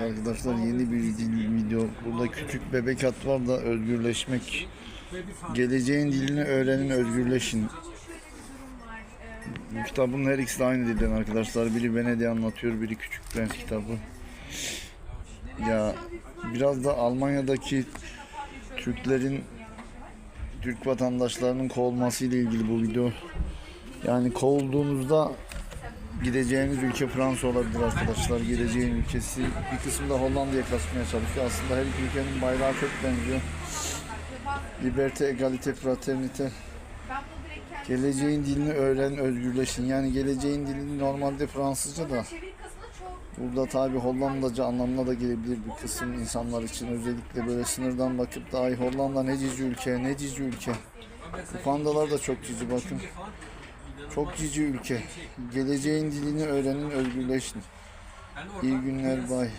Arkadaşlar yeni bir video. Burada küçük bebek at var da özgürleşmek. Geleceğin dilini öğrenin, özgürleşin. Bu kitabın her ikisi de aynı dilden arkadaşlar. Biri Venedik'i anlatıyor, biri Küçük Prens kitabı. Ya biraz da Almanya'daki Türklerin Türk vatandaşlarının kovulması ile ilgili bu video. Yani kovulduğunuzda gideceğiniz ülke Fransa olabilir arkadaşlar. Gideceğin ülkesi bir kısmı da Hollanda'ya kaçmaya çalışıyor. Aslında her iki ülkenin bayrağı çok benziyor. Liberté, egalite, fraternite. Geleceğin dilini öğren, özgürleşin. Yani geleceğin dili normalde Fransızca da burada tabi Hollandaca anlamına da gelebilir bir kısım insanlar için. Özellikle böyle sınırdan bakıp da ay Hollanda ne cici ülke, ne cici ülke. Bu pandalar da çok cici bakın. Çok cici ülke. Geleceğin dilini öğrenin, özgürleşin. İyi günler, bay.